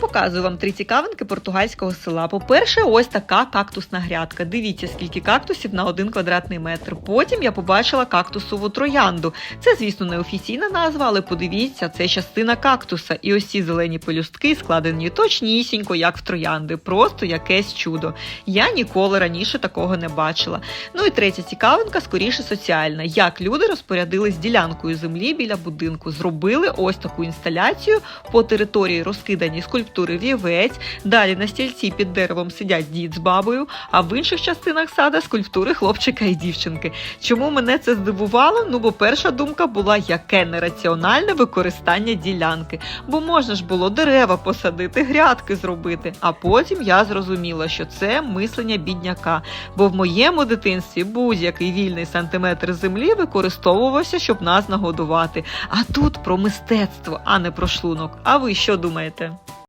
Показую вам три цікавинки португальського села. По-перше, ось така кактусна грядка. Дивіться, скільки кактусів на один квадратний метр. Потім я побачила кактусову троянду. Це, звісно, не офіційна назва, але подивіться, це частина кактуса. І ось ці зелені пелюстки складені точнісінько, як в троянди. Просто якесь чудо. Я ніколи раніше такого не бачила. Ну і третя цікавинка, скоріше соціальна. Як люди розпорядились ділянкою землі біля будинку, зробили ось таку інсталяцію по території розкидані скульптури вівець. Далі на стільці під деревом сидять дід з бабою, а в інших частинах сада скульптури хлопчика і дівчинки. Чому мене це здивувало? Ну бо перша думка була, яке нераціональне використання ділянки, бо можна ж було дерева посадити, грядки зробити. А потім я зрозуміла, що це мислення бідняка. Бо в моєму дитинстві будь-який вільний сантиметр землі використовувався, щоб нас нагодувати. А тут про мистецтво, а не про шлунок. А ви що думаєте?